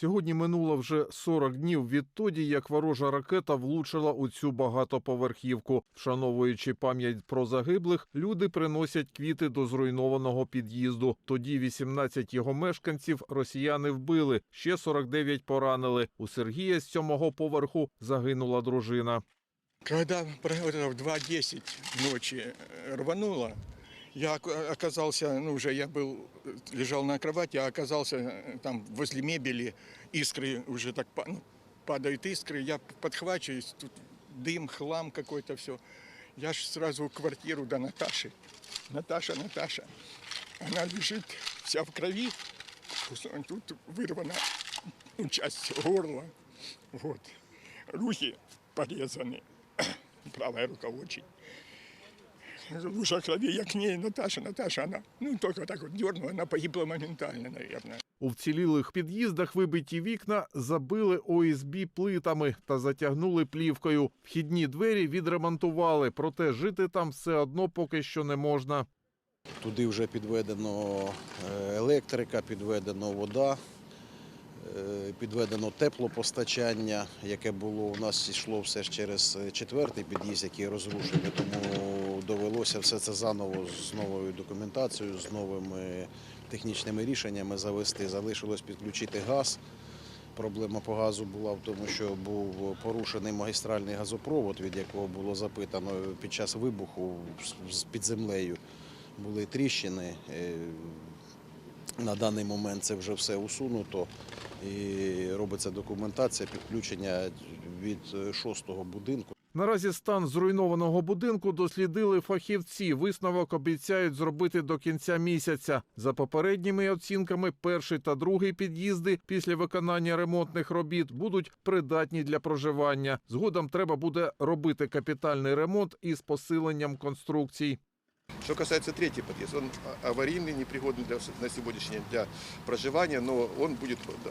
Сьогодні минуло вже 40 днів відтоді, як ворожа ракета влучила у цю багатоповерхівку. Вшановуючи пам'ять про загиблих, люди приносять квіти до зруйнованого під'їзду. Тоді 18 його мешканців росіяни вбили, ще 49 поранили. У Сергія з сьомого поверху загинула дружина. Это в 2.10 ночи э, рвануло, я ока- оказался, ну уже я был, лежал на кровати, а оказался э, там возле мебели, искры уже так ну, падают искры, я подхвачиваюсь, тут дым, хлам какой-то, все. Я ж сразу в квартиру до Наташи. Наташа, Наташа. Она лежит вся в крови, тут вырвана ну, часть горла, вот. Руки порезаны, правая рука очень. Лужа крови, я к ней, Наташа, Наташа, она, ну, только так вот дернула, она погибла моментально, наверное. У вцілілих під'їздах вибиті вікна забили ОСБ плитами та затягнули плівкою. Вхідні двері відремонтували, проте жити там все одно поки що не можна. Туди вже підведено е, електрика, підведено вода, підведено теплопостачання, яке було у нас йшло все ж через четвертий під'їзд, який розрушений, тому довелося все це заново з новою документацією, з новими технічними рішеннями завести. Залишилось підключити газ. Проблема по газу була в тому, що був порушений магістральний газопровод, від якого було запитано під час вибуху під землею були тріщини. На даний момент це вже все усунуто і робиться документація підключення від е, шостого будинку. Наразі стан зруйнованого будинку дослідили фахівці. Висновок обіцяють зробити до кінця місяця. За попередніми оцінками, перший та другий під'їзди після виконання ремонтних робіт будуть придатні для проживання. Згодом треба буде робити капітальний ремонт із посиленням конструкцій. Что касается третий подъезд, он а- аварийный, непригодный для, на сегодняшний день для проживания, но он будет, да,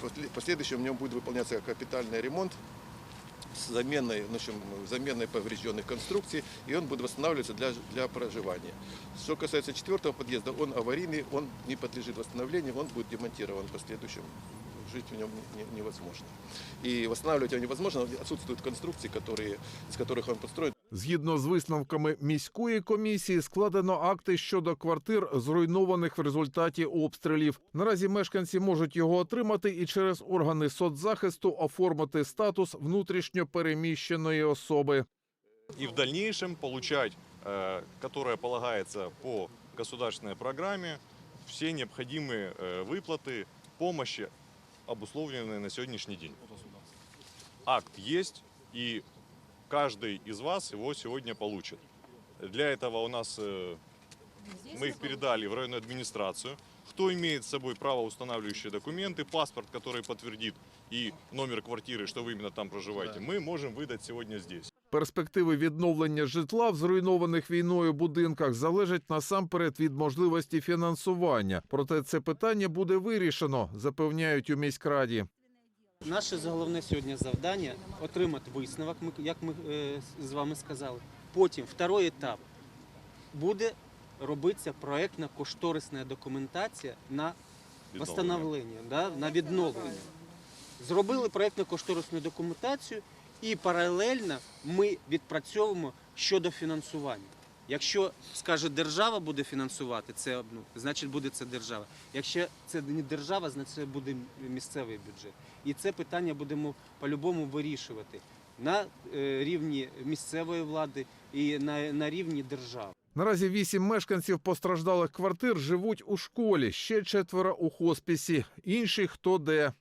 в последующем в нем будет выполняться капитальный ремонт с заменой, в общем, заменой поврежденных конструкций, и он будет восстанавливаться для, для проживания. Что касается четвертого подъезда, он аварийный, он не подлежит восстановлению, он будет демонтирован в последующем. Жить в нем не- невозможно. И восстанавливать его невозможно, отсутствуют конструкции, которые, из которых он построен. Згідно з висновками міської комісії, складено акти щодо квартир, зруйнованих в результаті обстрілів. Наразі мешканці можуть його отримати і через органи соцзахисту оформити статус внутрішньо переміщеної особи. и в дальнейшем получать, э, которая полагается по государственной программе, все необходимые э, выплаты, помощи, обусловленные на сегодняшний день. Акт есть, и каждый из вас его сегодня получит. Для этого у нас э, мы их передали в районную администрацию. Кто имеет с собой правоустанавливающие документы, паспорт, который подтвердит и номер квартиры, что вы именно там проживаете, мы можем выдать сегодня здесь. Перспективи відновлення житла в зруйнованих війною будинках залежать насамперед від можливості фінансування. Проте це питання буде вирішено, запевняють у міськраді. Наше головне сьогодні завдання отримати висновок, як ми е, з вами сказали. Потім, второй етап, буде робитися проєктно-кошторисна документація на восстановлення, да, на відновлення. Зробили проєктно-кошторисну документацію і паралельно ми відпрацьовуємо щодо фінансування. Якщо скаже держава буде фінансувати це одну, значить буде це держава. Якщо це не держава, значить це буде місцевий бюджет. І це питання будемо по-любому вирішувати на е, рівні місцевої влади і на, на рівні держави. Наразі вісім мешканців постраждалих квартир живуть у школі, ще четверо у хоспісі, інші хто де.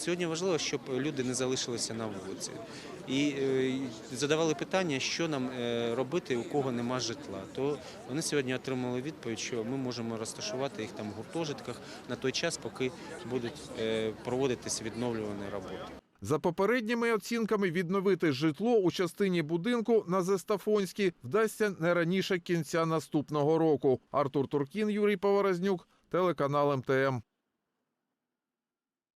Сьогодні важливо, щоб люди не залишилися на вулиці і е, задавали питання, що нам е, робити, у кого нема житла. То вони сьогодні отримали відповідь, що ми можемо розташувати їх там в гуртожитках на той час, поки будуть е, проводитись відновлювані роботи. За попередніми оцінками відновити житло у частині будинку на Зестафонській вдасться не раніше кінця наступного року. Артур Туркін, Юрій Поворознюк, телеканал МТМ.